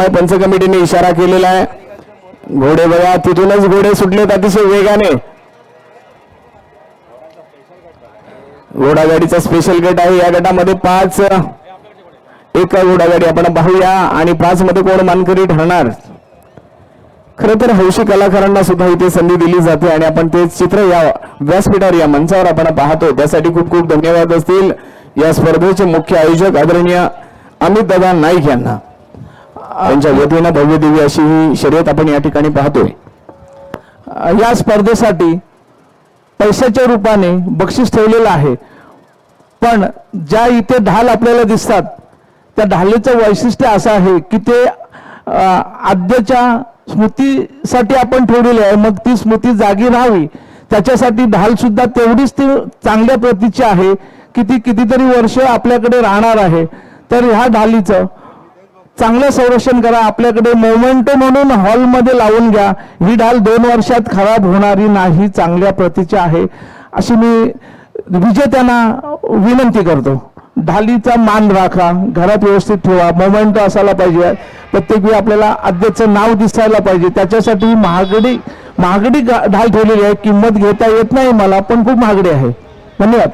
त्याच्यामुळे पंच कमिटीने इशारा केलेला आहे. घोडे बघा तिथूनच घोडे सुटलेत अतिशय वेगाने. घोडागाडीचा स्पेशल गट आहे. या गटामध्ये पाच एक घोडागाडी आपण पाहूया. आणि पाच मध्ये कोण मानकरी ठरणार? खर तर हौशी कलाकारांना सुद्धा इथे संधी दिली जाते. आणि आपण ते चित्र या व्यासपीठावर या मंचावर आपण पाहतो त्यासाठी खूप खूप धन्यवाद असतील. या स्पर्धेचे मुख्य आयोजक आदरणीय अमित दादा नाईक यांना. त्यांच्या वतीनं भव्य दिव्य अशी ही शर्यत आपण या ठिकाणी पाहतोय. या स्पर्धेसाठी पैशाच्या रूपाने बक्षीस ठेवलेलं आहे. पण ज्या इथे ढाल आपल्याला दिसतात त्या ढालीचं वैशिष्ट्य असं आहे की ते आद्याच्या स्मृतीसाठी आपण ठेवलेले आहे. मग ती स्मृती जागी राहावी. त्याच्यासाठी ढाल सुद्धा तेवढीच ती चांगल्या प्रतीची आहे की ती कितीतरी वर्ष आपल्याकडे राहणार आहे. तर ह्या ढालीचं चांगलं संरक्षण करा आपल्याकडे मोमेंटो म्हणून हॉलमध्ये लावून घ्या. ही ढाल दोन वर्षात खराब होणारी नाही चांगल्या प्रतीची आहे. अशी मी विजेत्यांना विनंती करतो. ढालीचा मान राखा घरात व्यवस्थित ठेवा मोमेंटो असायला पाहिजे. प्रत्येक वेळी आपल्याला आद्याचं नाव दिसायला पाहिजे. त्याच्यासाठी महागडी महागडी ढाल ठेवलेली आहे. किंमत घेता येत नाही मला पण खूप महागडी आहे. धन्यवाद.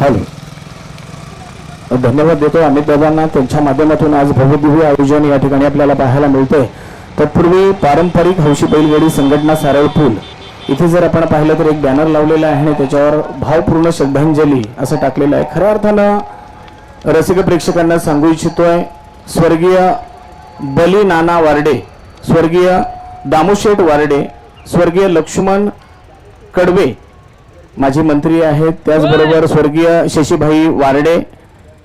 हॅलो. धन्यवाद देतो अमित दादांना. त्यांच्या माध्यमातून आज भव्यदिव्य आयोजन या ठिकाणी आपल्याला पाहायला मिळतंय. तत्पूर्वी पारंपरिक हौशी बैलगाडी संघटना सारळ पूल. इथे जर आपण पाहिलं तर एक बॅनर लावलेला आहे आणि त्याच्यावर भावपूर्ण श्रद्धांजली असं टाकलेलं आहे. खऱ्या अर्थानं रसिक प्रेक्षकांना सांगू इच्छितोय स्वर्गीय बली नाना वार्डे स्वर्गीय दामोशेठ वार्डे स्वर्गीय लक्ष्मण कडवे माझे मंत्री आहेत. त्याचबरोबर स्वर्गीय शशीभाई वारडे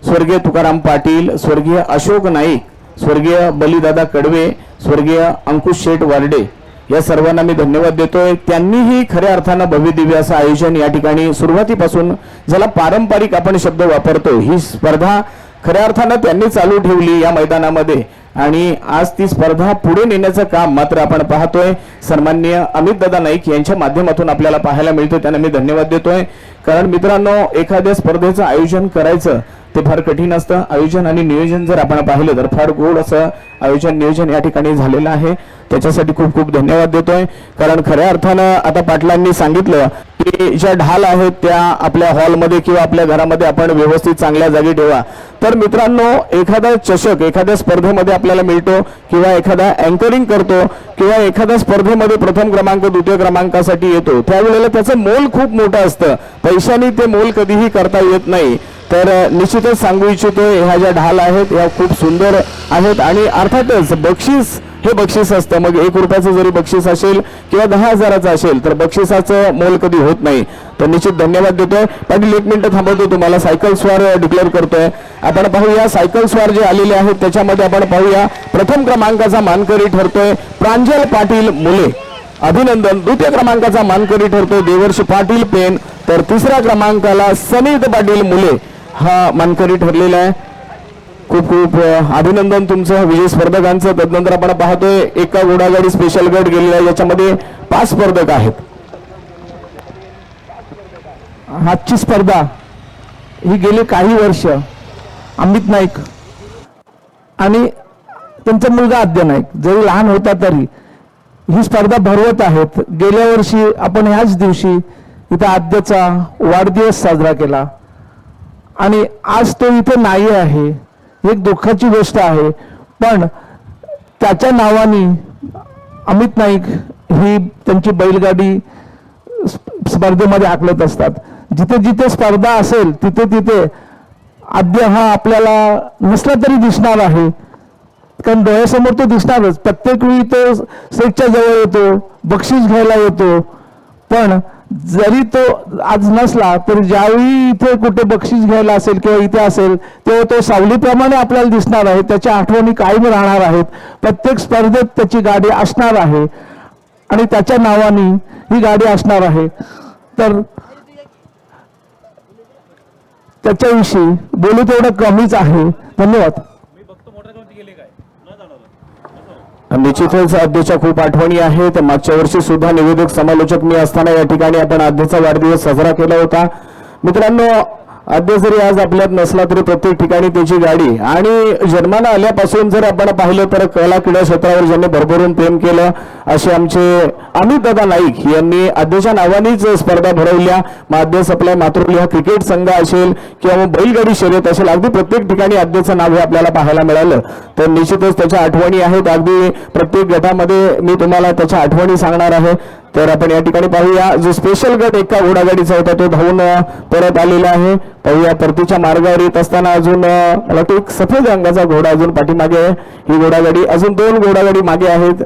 स्वर्गीय तुकाराम पाटील स्वर्गीय अशोक नाईक स्वर्गीय बलिदादा कडवे स्वर्गीय अंकुश शेठ वारडे या सर्वांना मी धन्यवाद देतोय. त्यांनीही खऱ्या अर्थानं भव्य दिव्य असं आयोजन या ठिकाणी सुरुवातीपासून ज्याला पारंपरिक आपण शब्द वापरतो ही स्पर्धा खऱ्या अर्थानं त्यांनी चालू ठेवली या मैदानामध्ये. आणि आज ती स्पर्धा पुढे नेण्याचं काम मात्र आपण पाहतोय. सन्माननीय अमित दादा नाईक यांच्या माध्यमातून आपल्याला पाहायला मिळतोय त्यांना मी धन्यवाद देतोय. कारण मित्रांनो एखाद्या स्पर्धेचं आयोजन करायचं ते फार कठीण असतं. आयोजन आणि नियोजन जर आपण पाहिलं तर फार गोड असं आयोजन नियोजन या ठिकाणी झालेलं आहे. त्याच्यासाठी खूप खूप धन्यवाद देतोय. कारण खऱ्या अर्थानं आता पाटलांनी सांगितलं की ज्या ढाल आहेत त्या आपल्या हॉलमध्ये किंवा आपल्या घरामध्ये आपण व्यवस्थित चांगल्या जागी ठेवा. तर मित्रांनो एखादा चषक एखाद्या स्पर्धेमध्ये आपल्याला मिळतो किंवा एखादा अँकरिंग करतो किंवा एखाद्या स्पर्धेमध्ये प्रथम क्रमांक द्वितीय क्रमांकासाठी येतो त्यावेळेला त्याचं मोल खूप मोठं असतं. पैशाने ते मोल कधीही करता येत नाही. तर निश्चितच सांगू इच्छितो ह्या ज्या ढाल आहेत ह्या खूप सुंदर आहेत आणि अर्थातच बक्षीस हे बक्षीस असतं. मग एक रुपयाचं जरी बक्षीस असेल किंवा दहा हजाराचं असेल तर बक्षिसाचं मोल कधी होत नाही. तर निश्चित धन्यवाद देतोय. पाटील एक मिनिटं थांबवतो तुम्हाला. सायकल स्वार डिक्लेअर करतोय. आपण पाहूया सायकल स्वार जे आलेले आहेत त्याच्यामध्ये आपण पाहूया. प्रथम क्रमांकाचा मानकरी ठरतोय प्रांजल पाटील मुले. अभिनंदन. द्वितीय क्रमांकाचा मानकरी ठरतोय देवर्षी पाटील पेन. तर तिसऱ्या क्रमांकाला सनीत पाटील मुले. हा मानकरी ठरलेला आहे. खूप खूप अभिनंदन तुमचं विजय स्पर्धकांचं. तदनंतर आपण पाहतोय एका घोडागाडी स्पेशल गट गेलेला आहे. याच्यामध्ये पाच स्पर्धक आहेत. आजची स्पर्धा ही गेली काही वर्ष. अमित नाईक आणि त्यांचा मुलगा आद्य नाईक. जरी लहान होता तरी ही स्पर्धा भरवत आहेत. गेल्या वर्षी आपण ह्याच दिवशी इथं आद्याचा वाढदिवस साजरा केला. आणि आज तो इथे नाही आहे. एक दुःखाची गोष्ट आहे. पण त्याच्या नावाने अमित नाईक ही त्यांची बैलगाडी स्प- स्पर्धेमध्ये हाकलत असतात. जिथे जिथे स्पर्धा असेल तिथे तिथे आद्य हा आपल्याला नसला तरी दिसणार आहे. कारण डोळ्यासमोर तो दिसणारच. प्रत्येक वेळी तो सेटच्या जवळ येतो बक्षीस घ्यायला येतो. पण जरी तो आज नसला तर ज्यावेळी इथे कुठे बक्षीस घ्यायला असेल किंवा इथे असेल तेव्हा तो सावलीप्रमाणे आपल्याला दिसणार आहे त्याच्या आठवणी कायम राहणार आहेत. प्रत्येक स्पर्धेत त्याची गाडी असणार आहे. आणि त्याच्या नावाने ही गाडी असणार आहे. तर त्याच्याविषयी बोलू तेवढं कमीच आहे. धन्यवाद. निश्चितच आद्यच्या खूप आठवणी आहेत. मागच्या वर्षी सुद्धा निवेदक समालोचक मी असताना या ठिकाणी आपण आद्यचा वाढदिवस साजरा केला होता. मित्रांनो अद्य जरी आज आपल्यात नसला तरी प्रत्येक ठिकाणी त्याची गाडी. आणि जन्माला आल्यापासून जर आपण पाहिलं तर कला क्रीडा क्षेत्रावर ज्यांनी भरभरून प्रेम केलं असे आमचे अमित दादा नाईक यांनी आद्यच्या नावानेच स्पर्धा भरवल्या. मग आद्य आपल्या मातृली हा क्रिकेट संघ असेल किंवा मग बैलगाडी शर्यत असेल अगदी प्रत्येक ठिकाणी आद्यचं नाव हे आपल्याला पाहायला मिळालं. तर निश्चितच त्याच्या आठवणी आहेत. अगदी प्रत्येक गटामध्ये मी तुम्हाला त्याच्या आठवणी सांगणार आहे. तर आपण या ठिकाणी पाहूया जो स्पेशल गट एका घोडागाडीचा होता तो धावून परत आलेला आहे. पाहूया परतीच्या मार्गावर येत असताना अजून मला एक सफेद रंगाचा घोडा अजून पाठीमागे आहे. ही घोडागाडी अजून दोन घोडागाडी मागे आहेत.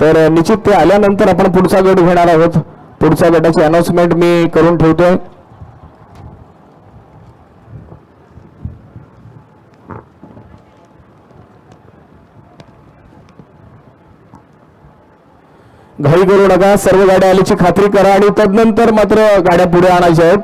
तर निश्चित ते आल्यानंतर आपण पुढचा गट घेणार आहोत. पुढच्या गटाची अनाउन्समेंट मी करून ठेवतोय. घाई करू नका. सर्व गाड्या आल्याची खात्री करा आणि तदनंतर मात्र गाड्या पुढे आणायच्या आहेत.